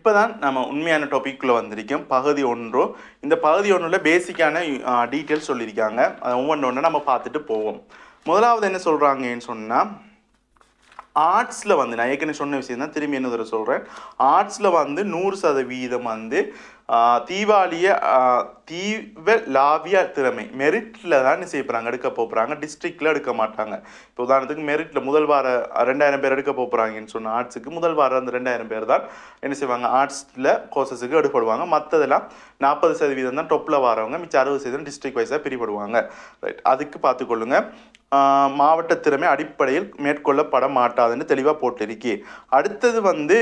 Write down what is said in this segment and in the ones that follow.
இப்போ தான் நம்ம உண்மையான டாப்பிக்குள்ளே வந்திருக்கோம். பகுதி ஒன்றும் இந்த பகுதி ஒன்றில் பேசிக்கான டீட்டெயில்ஸ் சொல்லியிருக்காங்க. அதை ஒவ்வொன்று ஒன்று நம்ம பார்த்துட்டு போவோம். முதலாவது என்ன சொல்கிறாங்கன்னு சொன்னால் ஆர்ட்ஸில் வந்து நான் ஏற்கனவே சொன்ன விஷயம் தான் திரும்பி என்ன தடவை சொல்கிறேன் ஆர்ட்ஸில் வந்து நூறு சதவீதம் வந்து தீபாவளிய தீவ லாவிய திறமை. மெரிட்டில் தான் என்ன எடுக்க போகிறாங்க டிஸ்ட்ரிக்டில் எடுக்க மாட்டாங்க. இப்போ உதாரணத்துக்கு மெரிட்டில் முதல் வார ரெண்டாயிரம் பேர் எடுக்க போகிறாங்கன்னு சொன்ன ஆர்ட்ஸுக்கு முதல் வாரம் அந்த ரெண்டாயிரம் பேர் தான் என்ன செய்வாங்க ஆர்ட்ஸில் கோர்சஸுக்கு எடுப்படுவாங்க மற்றதெல்லாம் நாற்பது சதவீதம் தான் டொப்பில் வரவங்க மிச்சம் அறுபது சதவீதம் டிஸ்ட்ரிக் வைஸாக பிரிப்படுவாங்க ரைட் அதுக்கு பார்த்துக்கொள்ளுங்கள் மாவட்ட திறமை அடிப்படையில் மேற்கொள்ளப்பட மாட்டாதுன்னு தெளிவாக போட்டிருக்கி. அடுத்தது வந்து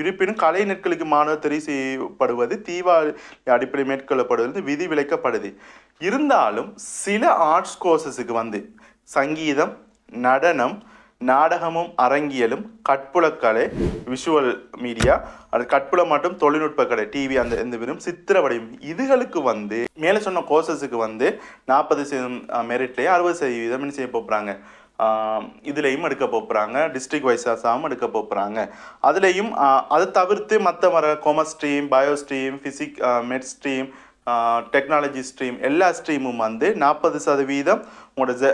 இருப்பினும் கலை நெற்களுக்கு மாணவர் தெரிவு செய்யப்படுவது தீபாவளி அடிப்படையில் மேற்கொள்ளப்படுவது வந்து விதி விலக்கப்படுது. இருந்தாலும் சில ஆர்ட்ஸ் கோர்சஸுக்கு வந்து சங்கீதம் நடனம் நாடகமும் அரங்கியலும் கற்புலக்கலை விஷுவல் மீடியா அது கற்புலம் மற்றும் தொழில்நுட்ப கலை டிவி அந்த இந்த விதம் சித்திரவடையும் இதுகளுக்கு வந்து மேலே சொன்ன கோர்சஸுக்கு வந்து நாற்பது சதவீதம் மெரிட்லேயே அறுபது சதவீதம் என்ன செய்ய போகிறாங்க இதுலேயும் எடுக்க போகிறாங்க டிஸ்ட்ரிக் வைஸாகவும் எடுக்க போகிறாங்க அதுலேயும் அதை தவிர்த்து மற்ற வர commerce stream bio stream physic math stream technology stream எல்லா ஸ்ட்ரீமும் வந்து நாற்பது சதவீதம் உங்களோட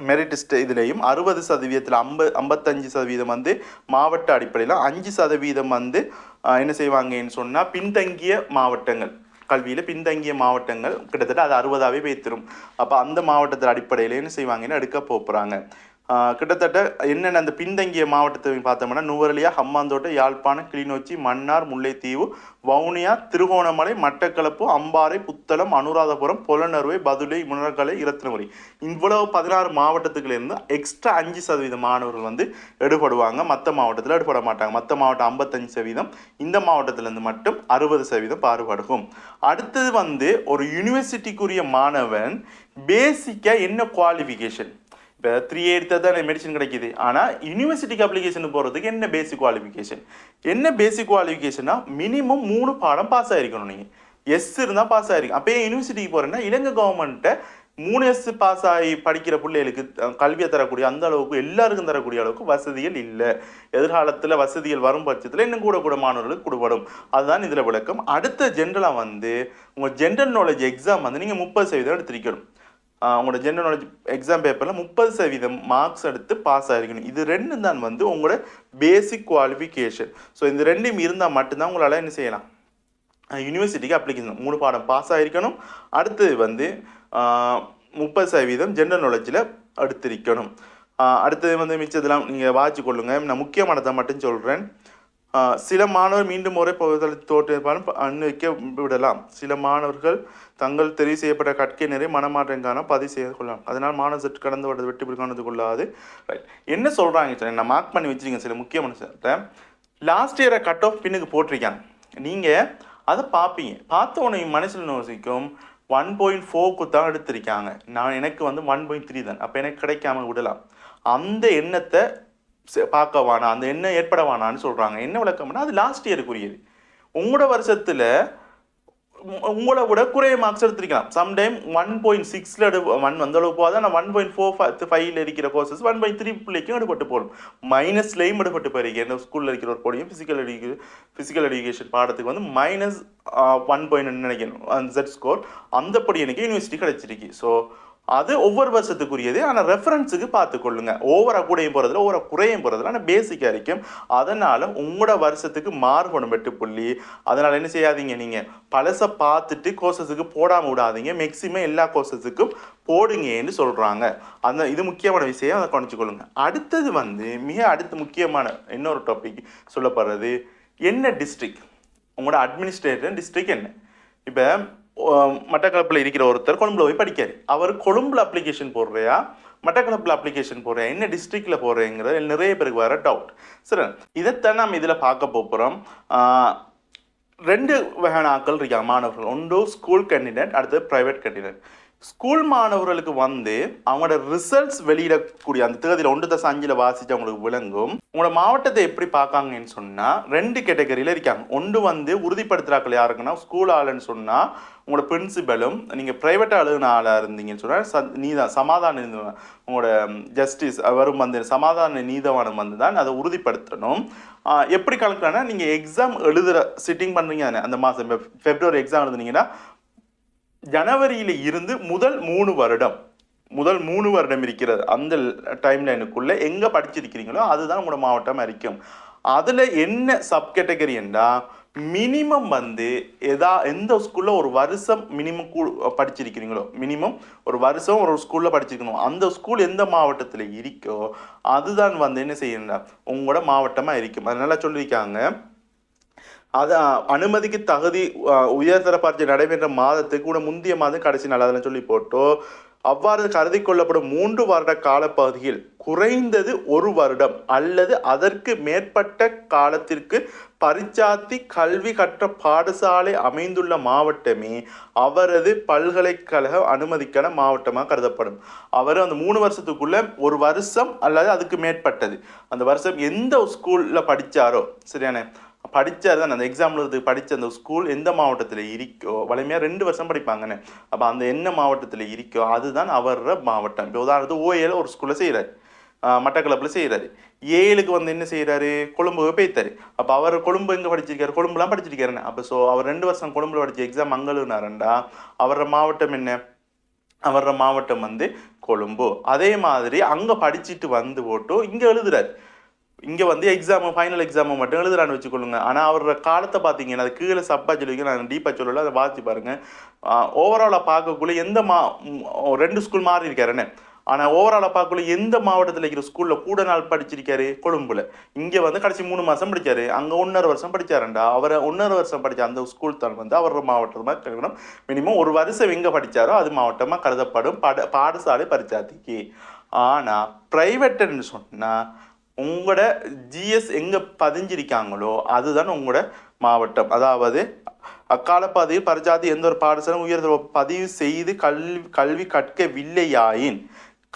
மெரிட் இதுலேயும் அறுபது சதவீதத்தில் ஐம்ப ஐம்பத்தஞ்சு சதவீதம் வந்து மாவட்ட அடிப்படையில் அஞ்சு சதவீதம் வந்து என்ன செய்வாங்கன்னு சொன்னால் பின்தங்கிய மாவட்டங்கள். கல்வியில் பின்தங்கிய மாவட்டங்கள் கிட்டத்தட்ட அது அறுபதாவே வைத்திரும் அப்போ அந்த மாவட்டத்தில் அடிப்படையில் என்ன செய்வாங்கன்னு எடுக்க போகிறாங்க கிட்டத்தட்ட என்னென்ன அந்த பின்தங்கிய மாவட்டத்தை பார்த்தோம்னா நுவரலியா ஹம்மாந்தோட்டை யாழ்ப்பாணம் கிளிநொச்சி மன்னார் முல்லைத்தீவு வவுனியா திருகோணமலை மட்டக்களப்பு அம்பாறை புத்தளம் அனுராதபுரம் பொலனறுவை பதுளை முனர்கலை இரத்தினபுரி. இவ்வளவு பதினாறு மாவட்டத்துக்குலேருந்து எக்ஸ்ட்ரா அஞ்சு சதவீத மாணவர்கள் வந்து எடுபடுவாங்க. மற்ற மாவட்டத்தில் எடுபட மாட்டாங்க. மற்ற மாவட்டம் ஐம்பத்தஞ்சு சதவீதம். இந்த மாவட்டத்திலேருந்து மட்டும் அறுபது சதவீதம் பாடுபடுகும். அடுத்தது வந்து ஒரு யூனிவர்சிட்டிக்குரிய மாணவன் பேசிக்காக என்ன குவாலிஃபிகேஷன் இப்போ த்ரீ எடுத்தால் தான் மெடிசன் கிடைக்குது. ஆனால் யூனிவர்சிட்டிக்கு அப்ளிகேஷன் போகிறதுக்கு என்ன பேசிக் குவாலிஃபிகேஷன் என்ன பேசிக் குவாலிஃபிகேஷனா மினிமம் மூணு பாடம் பாஸ் ஆகிருக்கணும் நீங்கள் எஸ் இருந்தால் பாஸ் ஆகிருக்கும் அப்போ ஏன் யூனிவர்சிட்டிக்கு போகிறேன்னா இலங்கை கவர்மெண்ட்டை மூணு எஸ் பாஸ் ஆகி படிக்கிற பிள்ளைகளுக்கு கல்வியை தரக்கூடிய அந்த அளவுக்கு எல்லாருக்கும் தரக்கூடிய அளவுக்கு வசதிகள் இல்லை. எதிர்காலத்தில் வசதிகள் வரும் பட்சத்தில் இன்னும் கூட கூட மாணவர்களுக்கு கொடுபடும். அதுதான் இதில் விளக்கம். அடுத்த ஜென்ரலாக வந்து உங்கள் ஜென்ரல் நாலேஜ் எக்ஸாம் வந்து நீங்கள் முப்பது சதவீதம் எடுத்திருக்கணும். உங்களோட ஜென்ரல் நாலேஜ் எக்ஸாம் பேப்பரில் முப்பது சதவீதம் மார்க்ஸ் எடுத்து பாஸ் ஆகிருக்கணும் இது ரெண்டு தான் வந்து உங்களோட பேசிக் குவாலிஃபிகேஷன் ஸோ இந்த ரெண்டும் இருந்தால் மட்டும்தான் உங்களால் என்ன செய்யலாம்? யூனிவர்சிட்டிக்கு அப்ளிகேஷன் மூணு பாடம் பாஸ் ஆகிருக்கணும் அடுத்தது வந்து முப்பது சதவீதம் ஜென்ரல் நாலேஜில் எடுத்திருக்கணும். அடுத்தது வந்து மிச்சதெல்லாம் நீங்கள் வாட்சி கொள்ளுங்க. நான் முக்கியமானதை மட்டும் சொல்கிறேன் சில மாணவர் மீண்டும் ஒரே பகுதியில் தோற்றிருப்பாலும் அனுமதிக்க விடலாம். சில மாணவர்கள் தங்கள் தெரிவு செய்யப்பட்ட கற்கை நிறை மனமாற்றம் காண பதிவு செய்து கொள்ளலாம். அதனால் மாணவர் சற்று கடந்து விடுறது வெற்றி பெற காணது கொள்ளாது. ரைட் என்ன சொல்கிறாங்க சார்? நான் மார்க் பண்ணி வச்சிருக்கேன் சில முக்கியமான சார் லாஸ்ட் இயரை கட் ஆஃப் பின்னுக்கு போட்டிருக்காங்க. நீங்கள் அதை பார்ப்பீங்க. பார்த்த உடனே மனசில் யோசிக்கும் ஒன் பாயிண்ட் ஃபோர்க்கு தான் எடுத்திருக்காங்க. நான் எனக்கு வந்து ஒன் பாயிண்ட் த்ரீ தான். அப்போ எனக்கு கிடைக்காம விடலாம். அந்த எண்ணத்தை பார்க்க வேணாம். அந்த எண்ணம் ஏற்பட வேணான்னு சொல்கிறாங்க என்ன விளக்கம்னா அது லாஸ்ட் இயருக்குரியது உங்களோட வருஷத்தில் உங்களை விட குறைய மார்க்ஸ் எடுத்திருக்கலாம். சம்டைம் ஒன் பாயிண்ட் சிக்ஸில் எடு ஒன் அந்த அளவு போகாது. ஆனால் ஒன் பாயிண்ட் ஃபோர் ஃபைவ்ல இருக்கிற கோர்சஸ் ஒன் பாயிண்ட் த்ரீ பிள்ளைக்கும் எடுபட்டு போகணும். மைனஸ்லேயும் எடுபட்டு போயிருக்கேன் என்ன ஸ்கூலில் இருக்கிற ஒரு பொடியும் ஃபிசிக்கல் எடுக்க ஃபிசிக்கல் எஜுகேஷன் பாடத்துக்கு வந்து மைனஸ் ஒன் பாயிண்ட் நினைக்கணும். அந்த செட் ஸ்கோர் அந்த படி எனக்கு யூனிவர்சிட்டி கிடைச்சிருக்கு. ஸோ அது ஒவ்வொரு வருஷத்துக்குரியது. ஆனால் ரெஃபரன்ஸுக்கு பார்த்துக்கொள்ளுங்க. ஓவராக கூடையும் போகிறதுல ஓவராக குறையும் போகிறதுல ஆனால் பேசிக்காக இருக்கும். அதனால் உங்களோட வருஷத்துக்கு மாறுபடும் வெட்டு புள்ளி. அதனால் என்ன செய்யாதீங்க நீங்கள் பழசை பார்த்துட்டு கோர்சஸுக்கு போடாமல் விடாதீங்க. மேக்ஸிமம் எல்லா கோர்சஸுக்கும் போடுங்கன்னு சொல்கிறாங்க அந்த இது முக்கியமான விஷயம். அதை கவனிச்சுக்கொள்ளுங்க. அடுத்தது வந்து மிக அடுத்து முக்கியமான இன்னொரு டாபிக் சொல்லப்படுறது என்ன டிஸ்ட்ரிக்ட் உங்களோட அட்மினிஸ்ட்ரேட்டர் டிஸ்ட்ரிக்ட் என்ன? இப்போ மட்டக்களப்பில் இருக்கிற ஒருத்தர் கொழும்புல போய் படிக்கார். அவர் கொழும்புல அப்ளிகேஷன் போடுறியா? மட்டக்களப்பில் அப்ளிகேஷன் போடுறேன் என்ன டிஸ்ட்ரிக்டில் போடுறேங்கிறது நிறைய பேருக்கு வர டவுட் சரி இதைத்தான் நம்ம இதில் பார்க்க போகிறோம். ரெண்டு வகையான ஆட்கள் இருக்காங்க. மாணவர்கள். ஒன்று ஸ்கூல் கேண்டிடேட் அடுத்தது ப்ரைவேட் கேண்டிடேட் ஸ்கூல் மாணவர்களுக்கு வந்து அவங்களோட ரிசல்ட்ஸ் வெளியிடக்கூடிய அந்த தேதியில் ஒன்று தசை அஞ்சில் வாசித்து அவங்களுக்கு விளங்கும். உங்களோட மாவட்டத்தை எப்படி பார்க்காங்கன்னு சொன்னால் ரெண்டு கேட்டகரியில் இருக்காங்க. ஒன்று வந்து உறுதிப்படுத்துகிறாக்கள் யாருக்குன்னா ஸ்கூல் ஆளுன்னு சொன்னால் உங்களோட பிரின்சிபலும் நீங்கள் ப்ரைவேட்டாக அழுகின ஆளாக இருந்தீங்கன்னு சொன்னால் ச நீதான் சமாதான உங்களோட ஜஸ்டிஸ் வரும் வந்து சமாதான நீதவானம் வந்து தான் அதை உறுதிப்படுத்தணும். எப்படி கலக்குறாங்கன்னா நீங்கள் எக்ஸாம் எழுதுகிற சிட்டிங் பண்ணுறீங்க தானே அந்த மாதம் ஃபெப்ரவரி எக்ஸாம் எழுதுனீங்கன்னா ஜனவரியில் இருந்து முதல் மூணு வருடம் முதல் மூணு வருடம் இருக்கிறது அந்த டைம் லைனுக்குள்ளே எங்கே படிச்சிருக்கிறீங்களோ அதுதான் உங்களோட மாவட்டம் அறிக்கும் அதில் என்ன சப் கேட்டகரி மினிமம் வந்து எதா எந்த ஸ்கூலில் ஒரு வருஷம் மினிமம் கூ படிச்சிருக்கிறீங்களோ மினிமம் ஒரு வருஷம் ஒரு ஸ்கூலில் படிச்சிருக்கணும் அந்த ஸ்கூல் எந்த மாவட்டத்தில் இருக்கோ அதுதான் வந்து என்ன செய்யணும் உங்களோட மாவட்டமாக இருக்கும். அதனால சொல்லியிருக்காங்க அது அனுமதிக்கு தகுதி உயர்தர பரீட்சை நடைபெற்ற மாதத்துக்கு கூட முந்தைய மாதம் கடைசி நல்லதுன்னு சொல்லி போட்டோ. அவ்வாறு கருதி கொள்ளப்படும் மூன்று வருட காலப்பகுதியில் குறைந்தது ஒரு வருடம் அல்லது அதற்கு மேற்பட்ட காலத்திற்கு பரிச்சாத்தி கல்வி கற்ற பாடசாலை அமைந்துள்ள மாவட்டமே அவரது பல்கலைக்கழக அனுமதிக்கான மாவட்டமாக கருதப்படும். அவர் அந்த மூணு வருஷத்துக்குள்ள ஒரு வருஷம் அல்லது அதுக்கு மேற்பட்டது. அந்த வருஷம் எந்த ஸ்கூல்ல படித்தாரோ சரியானே படித்தார் தான் அந்த எக்ஸாம் எழுதுறதுக்கு படித்த அந்த ஸ்கூல் எந்த மாவட்டத்தில் இருக்கோ வலிமையாக ரெண்டு வருஷம் படிப்பாங்கன்னு. அப்போ அந்த என்ன மாவட்டத்தில் இருக்கோ அதுதான் அவர மாவட்டம். இப்போ உதாரணத்துக்கு ஓஏல ஒரு ஸ்கூலில் செய்கிறார் மட்டக்களப்பில் செய்கிறாரு ஏழுக்கு வந்து என்ன செய்கிறாரு கொழும்பு பேய்த்தார். அப்போ அவர் கொழும்பு எங்கே படிச்சிருக்காரு? கொழும்புலாம் படிச்சிருக்காருன்னு. அப்போ ஸோ அவர் ரெண்டு வருஷம் கொழும்புல படித்த எக்ஸாம் அங்கலுனாரண்டா அவர மாவட்டம் என்ன? அவர மாவட்டம் வந்து கொழும்பு. அதே மாதிரி அங்கே படிச்சுட்டு வந்து போட்டு இங்கே எழுதுறாரு. இங்கே வந்து எக்ஸாம் ஃபைனல் எக்ஸாமை மட்டும் எழுதுறான்னு வச்சுக்கொள்ளுங்க. ஆனால் அவரோட காலத்தை பார்த்தீங்கன்னா அது கீழே சப்பா சொல்லிக்க நான் டீப்பாக சொல்லல அதை வாசி பாருங்கள் ஓவராலாக பார்க்கக்குள்ளே எந்த மா ரெண்டு ஸ்கூல் மாறி இருக்காருன்னு ஆனால் ஓவராலாக பார்க்கக்குள்ள எந்த மாவட்டத்தில் இருக்கிற ஸ்கூலில் கூட நாள் படிச்சிருக்காரு? கொழும்புல. இங்கே வந்து கடைசி மூணு மாதம் படித்தார் அங்கே ஒன்றரை வருஷம் படிச்சாருண்டா. அவரை ஒன்றரை வருஷம் படித்த அந்த ஸ்கூல் தான் வந்து அவர் மாவட்டமாக கருதணும். மினிமம் ஒரு வருஷம் எங்கே படித்தாரோ அது மாவட்டமாக கருதப்படும். பாட பாடசாலை பரிச்சாத்திக்கு ஆனால் ப்ரைவேட்டுன்னு சொன்னால் உங்களோட ஜிஎஸ் எங்கே பதிஞ்சிருக்காங்களோ அதுதான் உங்களோட மாவட்டம். அதாவது அக்கால பதிவில் பரிஜாதி எந்த ஒரு பாடசாலும் உயர்தர பதிவு செய்து கல்வி கல்வி கற்கவில்லையாயின்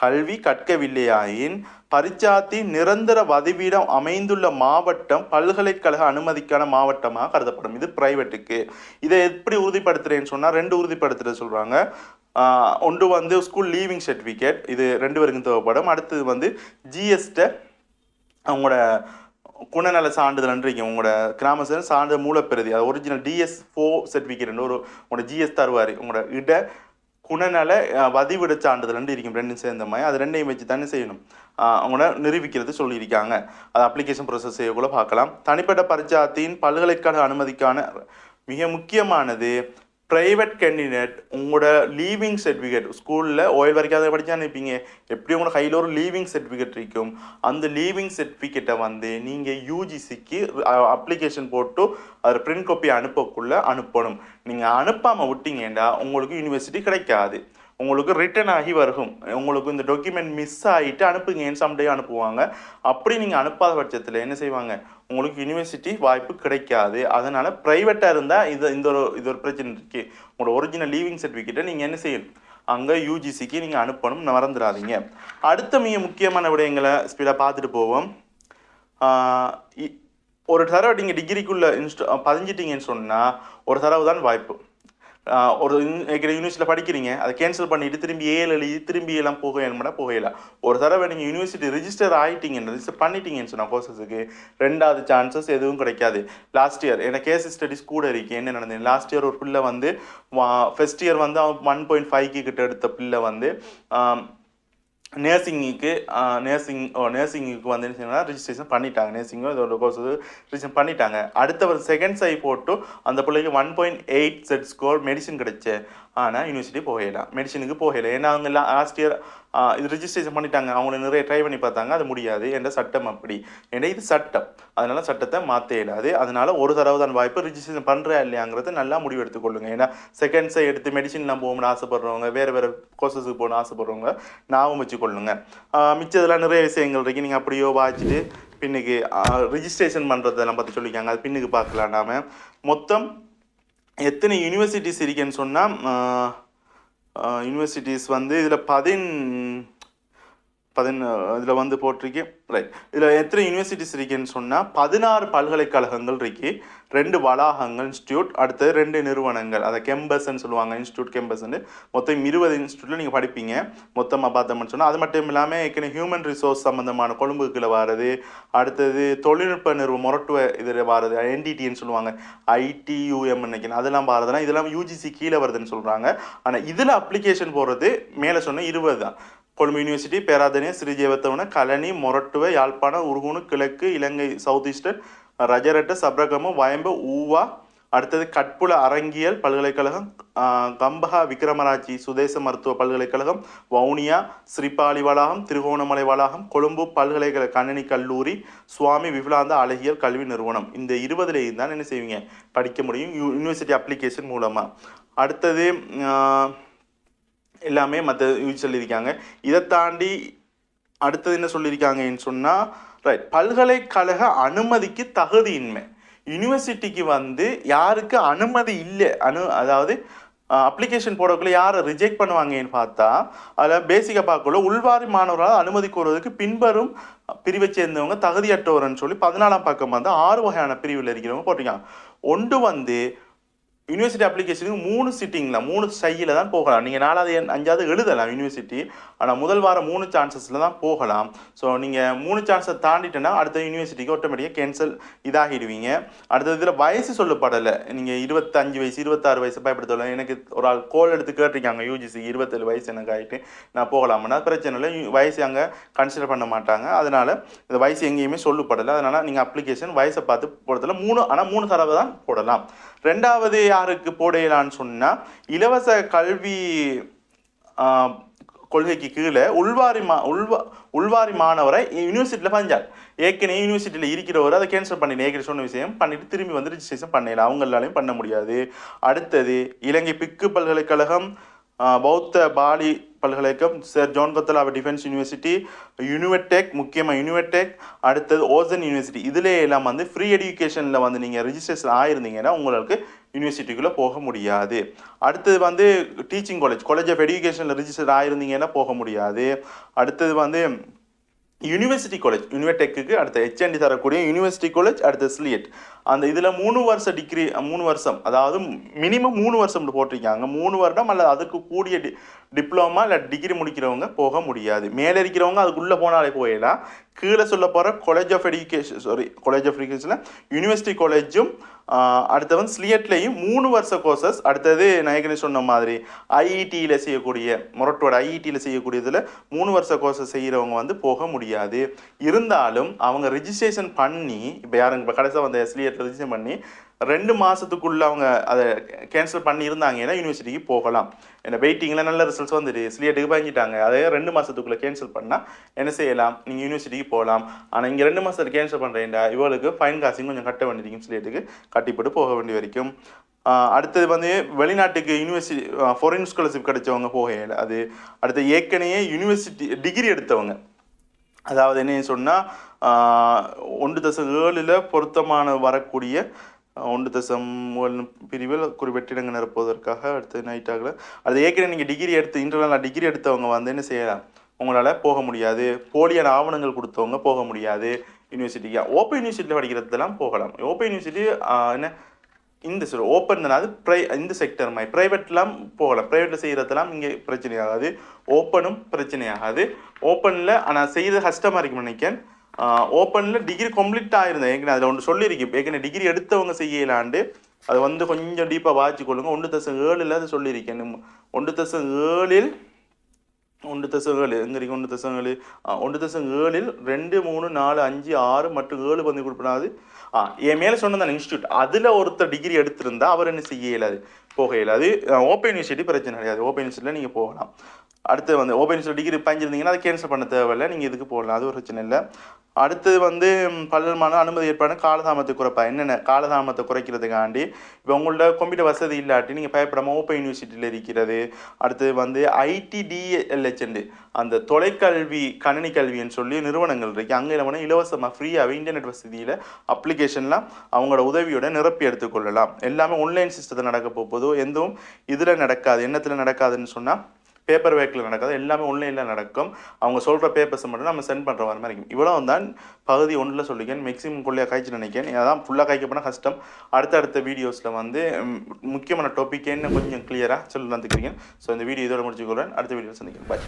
கல்வி கற்கவில்லையாயின் பரிச்சாத்தி நிரந்தர வதிவிடம் அமைந்துள்ள மாவட்டம் பல்கலைக்கழக அனுமதிக்கான மாவட்டமாக கருதப்படும். இது பிரைவேட்டுக்கு. இதை எப்படி உறுதிப்படுத்துறேன்னு சொன்னால் ரெண்டு உறுதிப்படுத்துகிற சொல்கிறாங்க ஒன்று வந்து ஸ்கூல் லீவிங் சர்டிஃபிகேட் இது ரெண்டு பேருக்கும் தேவைப்படும். அடுத்தது வந்து ஜிஎஸ்ட அவங்களோட குணநல சான்றிதழ்ன்றீங்க உங்களோட கிராம சான்றிதழ் மூலப்பிரதி அது ஒரிஜினல் டிஎஸ் ஃபோ சர்டிஃபிகேட் ஒரு உங்களோட ஜிஎஸ் தருவார். உங்களோட இட குணநல வதிவிட சான்றிதழ் இருக்கும் ரெண்டும் சேர்ந்த மாதிரி அது ரெண்டையும் வச்சு தானே செய்யணும். அவங்கள நிரூபிக்கிறது சொல்லியிருக்காங்க. அது அப்ளிகேஷன் ப்ரொசஸ் செய்யக்குள்ள பார்க்கலாம். தனிப்பட்ட பரிச்சாத்தின் பல்கலைக்கழக அனுமதிக்கான மிக முக்கியமானது ப்ரைவேட் கேண்டிடேட் உங்களோட லீவிங் சர்டிஃபிகேட் ஸ்கூலில் ஓயில் வரைக்கும் அதை படித்தா நினைப்பீங்க எப்படி உங்களோட கையில் ஒரு லீவிங் சர்டிஃபிகேட் இருக்கும்? அந்த லீவிங் சர்டிஃபிகேட்டை வந்து நீங்கள் யூஜிசிக்கு அப்ளிகேஷன் போட்டு அதை பிரிண்ட் காப்பி அனுப்பக்குள்ளே அனுப்பணும். நீங்கள் அனுப்பாமல் விட்டீங்கன்னா உங்களுக்கு யூனிவர்சிட்டி கிடைக்காது. உங்களுக்கு ரிட்டர்ன் ஆகி வருகும் உங்களுக்கு இந்த டாக்குமெண்ட் மிஸ் ஆகிட்டு அனுப்புங்கன்னு சம்டே அனுப்புவாங்க. அப்படி நீங்கள் அனுப்பாத பட்சத்தில் என்ன செய்வாங்க? உங்களுக்கு யூனிவர்சிட்டி வாய்ப்பு கிடைக்காது. அதனால் ப்ரைவேட்டாக இருந்தால் இது இந்த ஒரு இது ஒரு பிரச்சனை இருக்குது உங்களோட ஒரிஜினல் லீவிங் சர்டிஃபிகேட்டை நீங்கள் என்ன செய்யணும் அங்கே யூஜிசிக்கு நீங்கள் அனுப்பணும் மறந்துடாதீங்க. அடுத்த மிக முக்கியமான விடயங்களை ஸ்பீடாக பார்த்துட்டு போவோம். இ- ஒரு தடவை நீங்கள் டிகிரிக்குள்ளே இன்ஸ்ட பதிஞ்சிட்டிங்கன்னு சொன்னால் ஒரு தடவை தான் வாய்ப்பு. ஒரு யூனிவர்சிட்டியில் படிக்கிறீங்க அதை கேன்சல் பண்ணிட்டு திரும்பி ஏழு எழுதி திரும்பி எல்லாம் போக வேணும்னா போகலாம் ஒரு தடவை நீங்கள் யூனிவர்சிட்டி ரிஜிஸ்டர் ஆகிட்டீங்க ரிஜிஸ்டர் பண்ணிட்டீங்கன்னு சொன்னால் கோர்சஸுக்கு ரெண்டாவது சான்சஸ் எதுவும் கிடைக்காது. லாஸ்ட் இயர் எனக்கு கேஸ் ஸ்டடிஸ் கூட இருக்கு என்ன நடந்தது? லாஸ்ட் இயர் ஒரு பிள்ளை வந்து ஃபர்ஸ்ட் இயர் வந்து அவன் ஒன் பாயிண்ட் ஃபைவ் கிட்ட எடுத்த பிள்ளை வந்து நேர்சிங்குக்கு நேர்சிங் ஓ நேர்சிங்குக்கு வந்து என்ன செய்யணும்னா ரிஜிஸ்ட்ரேஷன் பண்ணிட்டாங்க. நேர்சிங்கோ இதோட கோர்ஸ் ரிஜிஸ்ட்ரேஷன் பண்ணிட்டாங்க. அடுத்த ஒரு செகண்ட் சை போட்டு அந்த பிள்ளைக்கு one point eight Z score medicine கிடைச்சு. ஆனால் யூனிவர்சிட்டி போகலாம் மெடிசனுக்கு போகல. ஏன்னா அவங்க லாஸ்ட் இயர் இது ரிஜிஸ்ட்ரேஷன் பண்ணிட்டாங்க. அவங்கள நிறைய ட்ரை பண்ணி பார்த்தாங்க. அது முடியாது. என்ற சட்டம் அப்படி. ஏன்னா இது சட்டம். அதனால் சட்டத்தை மாற்ற இயலாது. அதனால் ஒரு தடவை தான் வாய்ப்பு ரிஜிஸ்ட்ரேஷன் பண்ணுறா இல்லையாங்கிறத நல்லா முடிவு எடுத்துக்கொள்ளுங்க. ஏன்னா செகண்ட்ஸை எடுத்து மெடிசின்லாம் போகணும்னு ஆசைப்படுறவங்க வேறு வேறு கோர்சஸுக்கு போகணும்னு ஆசைப்படுறவங்க ஞாபகம் வச்சுக்கொள்ளுங்க. ஆஹ் மிச்சதெல்லாம் நிறைய விஷயங்கள் இருக்குது நீங்கள் அப்படியோ வாய்ச்சிட்டு பின்னுக்கு ரிஜிஸ்ட்ரேஷன் பண்ணுறதெல்லாம் பற்றி சொல்லிக்காங்க அது பின்னுக்கு பார்க்கலாம் நாம. மொத்தம் எத்தனை யூனிவர்சிட்டிஸ் இருக்குன்னு சொன்னால் யூனிவர்சிட்டிஸ் வந்து இதில் பதின் பதின இதில் வந்து போட்டிருக்கு. ரைட் இதில் எத்தனை யூனிவர்சிட்டிஸ் இருக்குன்னு சொன்னால் பதினாறு பல்கலைக்கழகங்கள் இருக்கு. ரெண்டு வளாகங்கள் இன்ஸ்டியூட் அடுத்தது ரெண்டு நிறுவனங்கள். அதை கெம்பஸ்ன்னு சொல்லுவாங்க இன்ஸ்டியூட் கெம்பஸ்ன்னு மொத்தம் இருபது இன்ஸ்டியூட்டில் நீங்கள் படிப்பீங்க. மொத்தமாக பார்த்தோம்னு சொன்னால் அது மட்டும் இல்லாமல் ஏற்கனவே ஹியூமன் ரிசோர்ஸ் சம்மந்தமான கொழும்புக்குள்ள வர்றது அடுத்தது தொழில்நுட்ப நிறுவனம் மொரட்டுவ இதில் வர்றது என்டிடின்னு சொல்லுவாங்க. ஐடியூஎம் நினைக்கிறேன். அதெல்லாம் வாரதுனா இதெல்லாம் யூஜிசி கீழே வருதுன்னு சொல்கிறாங்க ஆனால் இதில் அப்ளிகேஷன் போடுறது மேலே சொன்ன இருபது தான். கொழும்பு யூனிவர்சிட்டி பேராதனிய ஸ்ரீஜெயவத்தவன கலனி மொரட்டுவ யாழ்ப்பாணம் உருகுணு கிழக்கு இலங்கை சவுத் ஈஸ்டர்ன் ரஜரட்ட சப்ரகமம் வயம்பு ஊவா அடுத்தது கட்புல அரங்கியல் பல்கலைக்கழகம் ஆஹ், கம்பஹா விக்ரமராஜி சுதேச மருத்துவ பல்கலைக்கழகம் வவுனியா ஸ்ரீபாலி வளாகம் திருகோணமலை வளாகம் கொழும்பு பல்கலைக்கழக கணினி கல்லூரி சுவாமி விபுலாந்த அழகியல் கல்வி நிறுவனம். இந்த இருபதுலேயும் தான் என்ன செய்வீங்க? படிக்க முடியும் யூ யூனிவர்சிட்டி அப்ளிகேஷன் மூலமாக அடுத்தது எல்லாமே மற்ற யூஸ் சொல்லியிருக்காங்க. இதை தாண்டி அடுத்தது என்ன சொல்லியிருக்காங்கன்னு சொன்னால் ரைட் பல்கலைக்கழக அனுமதிக்கு தகுதியின்மை. யூனிவர்சிட்டிக்கு வந்து யாருக்கு அனுமதி இல்லை. அனு அதாவது அப்ளிகேஷன் போடக்குள்ள யாரை ரிஜெக்ட் பண்ணுவாங்கன்னு பார்த்தா அதில் பேசிக்காக பார்க்கக்குள்ள உள்வாரி மாணவர்களால் அனுமதி கோருவதற்கு பின்வரும் பிரிவை சேர்ந்தவங்க தகுதியற்றவர்னு சொல்லி பதினாலாம் பக்கம் வந்து ஆறு வகையான பிரிவில் இருக்கிறவங்க போட்டிருக்காங்க. ஒன்று வந்து யூனிவர்சிட்டி அப்ளிகேஷனுக்கு மூணு சிட்டிங்கில் மூணு சையில் தான் போகலாம். நீங்கள் நாலாவது எண் அஞ்சாவது எழுதலாம் யூனிவர்சிட்டி ஆனால் முதல் வாரம் மூணு சான்சஸில் தான் போகலாம். ஸோ நீங்கள் மூணு சான்ஸை தாண்டிட்டேன்னா அடுத்த யூனிவர்சிட்டிக்கு ஆட்டோமேட்டிக்காக கேன்சல் இதாகிடுவீங்க. அடுத்த இதில் வயசு சொல்லப்படலை. நீங்கள் இருபத்தஞ்சு வயசு இருபத்தாறு வயசு பயப்படுத்தல எனக்கு ஒரு ஆள் கோல் எடுத்து கேட்டிருக்காங்க யூஜிசி இருபத்தேழு வயசு எனக்கு ஆகிட்டு நான் போகலாம்னா பிரச்சனை இல்லை. வயசு அங்கே கன்சிடர் பண்ண மாட்டாங்க. அதனால் இந்த வயசு எங்கேயுமே சொல்லப்படலை. அதனால் நீங்கள் அப்ளிகேஷன் வயசை பார்த்து போடுறதில்ல மூணு ஆனால் மூணு தடவை தான் போடலாம். ரெண்டாவது யாருக்கு போடையலான்னு சொன்னால் இலவச கல்வி கொள்கைக்கு கீழே உள்வாரி மா உள்வா உள்வாரி மாணவரை யூனிவர்சிட்டியில் பஞ்சார் ஏற்கனவே யூனிவர்சிட்டியில் இருக்கிறவர் அதை கேன்சல் பண்ணிடு ஏற்கனவே சொன்ன விஷயம் பண்ணிட்டு திரும்பி வந்து ரிஜிஸ்ட்ரேஷன் பண்ணல. அவங்களாலையும் பண்ண முடியாது. அடுத்தது இலங்கை பிக்கு பல்கலைக்கழகம் பௌத்த பாலி பல்கலைக்கழகம் sir John Kotelawala defence university Univotec முக்கியமாக யூனிவெட்டெக் அடுத்தது ஓசன் யூனிவர்சிட்டி இதிலே எல்லாம் வந்து ஃப்ரீ எஜுகேஷனில் வந்து நீங்கள் ரிஜிஸ்ட்ரேஷன் ஆயிருந்தீங்கன்னா உங்களுக்கு யூனிவர்சிட்டிக்குள்ளே போக முடியாது. அடுத்தது வந்து டீச்சிங் காலேஜ் காலேஜ் ஆஃப் எஜுகேஷனில் ரிஜிஸ்டர் ஆயிருந்தீங்கன்னா போக முடியாது. அடுத்தது வந்து யூனிவர்சிட்டி காலேஜ் யூனிவர்டெக்கு அடுத்த ஹெச்என்டி தரக்கூடிய யூனிவர்சிட்டி காலேஜ் அடுத்த ஸ்லியட் அந்த இதில் மூணு வருஷ டிகிரி மூணு வருஷம் அதாவது மினிமம் மூணு வருஷம் போட்டிருக்காங்க. மூணு வருடம் அல்லது அதுக்கு கூடிய டி டிப்ளமா இல்லை டிகிரி முடிக்கிறவங்க போக முடியாது. மேலே இருக்கிறவங்க அதுக்குள்ளே போனாலே போயிடலாம். கீழே சொல்ல போகிற college of education sorry college of எஜுகேஷனில் university காலேஜும் அடுத்தவன் ஸ்லியட்லேயும் மூணு வருஷ கோர்சஸ் அடுத்தது நயகனி சொன்ன மாதிரி ஐஇடியில் செய்யக்கூடிய மொரட்டோட ஐஇடியில் செய்யக்கூடியதில் மூணு வருஷ கோர்சஸ் செய்கிறவங்க வந்து போக முடியாது. இருந்தாலும் அவங்க ரிஜிஸ்ட்ரேஷன் பண்ணி இப்போ யாருங்க இப்போ கடைசியாக வந்த ஸ்லியட்டில் ரிஜிஸ்டர் பண்ணி ரெண்டு மாதத்துக்குள்ளே அவங்க அதை கேன்சல் பண்ணியிருந்தாங்கன்னா யூனிவர்சிட்டிக்கு போகலாம். என்ன வெயிட்டிங்கில் நல்ல ரிசல்ட்ஸ் வந்துட்டு சிலியட்டுக்கு பயஞ்சிட்டாங்க அதே ரெண்டு மாதத்துக்குள்ளே கேன்சல் பண்ணால் என்ன செய்யலாம்? நீங்கள் யூனிவர்சிட்டிக்கு போகலாம். ஆனால் இங்கே ரெண்டு மாதத்துக்கு கேன்சல் பண்ணுறேன்டா இவளுக்கு ஃபைன் காசும் கொஞ்சம் கட்ட வேண்டியிருக்கும் சிலியட்டுக்கு கட்டிப்பட்டு போக வேண்டி வரைக்கும். அடுத்தது வந்து வெளிநாட்டுக்கு யூனிவர்சிட்டி ஃபாரின் ஸ்காலர்ஷிப் கிடைச்சவங்க போகையில் அது அடுத்து ஏற்கனவே யூனிவர்சிட்டி டிகிரி எடுத்தவங்க. அதாவது என்ன சொன்னால் ஒன்று தசம் ஏழில் பொருத்தமான வரக்கூடிய ஒன்று தசம் ஒன்று பிரிவில் குறிப்பிட்ட நிரப்புவதற்காக அடுத்து நைட் ஆகல. அது ஏற்கனவே நீங்கள் டிகிரி எடுத்து இன்டர்னலாக டிகிரி எடுத்தவங்க வந்து என்ன செய்யலாம் உங்களால் போக முடியாது. போலியான ஆவணங்கள் கொடுத்தவங்க போக முடியாது. யூனிவர்சிட்டிக்கு ஓப்பன் யூனிவர்சிட்டியில் படிக்கிறதெல்லாம் போகலாம். ஓப்பன் யூனிவர்சிட்டி என்ன இந்த சொல் ஓப்பன் அது ப்ரை இந்த செக்டர் மாதிரி. ப்ரைவேட்லாம் போகலாம். ப்ரைவேட்டில் செய்கிறதெல்லாம் இங்கே பிரச்சனை ஆகாது. ஓப்பனும் பிரச்சனை ஆகாது. ஓப்பனில் ஆனால் செய்கிறது கஷ்டமாக இருக்கும் நினைக்கிறேன் ஓப்பனில் டிகிரி கம்ப்ளீட் ஆயிருந்தேன். ஏற்கனவே அதில் ஒன்று சொல்லியிருக்கு. ஏற்கனவே டிகிரி எடுத்தவங்க செய்யலாண்டு அது வந்து கொஞ்சம் டீப்பாக வாட்சி கொள்ளுங்க. ஒன்று தசம் ஏழில் அது சொல்லியிருக்கேன் ஒன்று தசம் ஏழில் ஒன்று தசம் ஏழு. எங்கே இருக்கு ஒன்று தசம் ஏழு? ஒன்று தசம் ஏழில் ரெண்டு மூணு நாலு அஞ்சு ஆறு மற்றும் ஏழு வந்து கொடுப்பினாது ஆ என் மேலே சொன்னதான் இன்ஸ்டியூட் அதில் ஒருத்தர் டிகிரி எடுத்திருந்தா அவர் என்ன செய்ய இயலாது போக இயலாது. ஓப்பன் யூனிவர்சிட்டி பிரச்சனை கிடையாது. ஓப்பன் யூனிவர்சிட்டியில் நீங்கள் போகலாம். அடுத்து வந்து ஓப்பன் யூனிவர்சிட்டி டிகிரி பயஞ்சிருந்தீங்கன்னா அதை கேன்சல் பண்ண தேவையில்லை. நீங்கள் இதுக்கு போடலாம் அது ஒரு பிரச்சனை இல்லை. அடுத்தது வந்து பல்லமான அனுமதி ஏற்பாடு காலதாமத்தை குறைப்பா? என்னென்ன? காலதாமத்தை குறைக்கிறதுக்காண்டி இப்போ உங்கள்ட்ட கம்ப்யூட்டர் வசதி இல்லாட்டி நீங்கள் பயப்படாமல் ஓப்பன் யூனிவர்சிட்டியில் இருக்கிறது. அடுத்தது வந்து ஐடிடிஎல்ஹெச்எண்டு அந்த தொலைக்கல்வி கணினி கல்வின்னு சொல்லி நிறுவனங்கள் இருக்குது அங்கே என்ன பண்ணால் இலவசமாக ஃப்ரீயாகவே இன்டர்நெட் வசதியில் அப்ளிகேஷன்லாம் அவங்களோட உதவியோட நிரப்பி எடுத்துக்கொள்ளலாம் எல்லாமே ஆன்லைன் சிஸ்டத்தில் நடக்க போகுதோ எதுவும் இதில் நடக்காது. என்னத்தில் நடக்காதுன்னு சொன்னால் பேப்பர் வேக்கில் நடக்காது. எல்லாமே ஒன்லைனில் நடக்கும். அவங்க சொல்கிற பேப்பர்ஸை மட்டும் நம்ம சென்ட் பண்ணுற மாதிரி இருக்கும். இவ்வளோ தான் பகுதி ஒன்றில் சொல்லிக்கேன் மேக்ஸிமம் கொள்ளையாக காய்ச்சி நினைக்கிறேன். அதான் ஃபுல்லாக காய்க்க போனால் கஷ்டம். அடுத்தடுத்த வீடியோஸில் வந்து முக்கியமான டாபிக் என்ன கொஞ்சம் கிளியராக சொல்லி வந்துக்கிறீங்க ஸோ இந்த வீடியோ இதோட முடிச்சுக்கொள்கிறேன் அடுத்த வீடியோ சந்திக்கிறேன். பாய்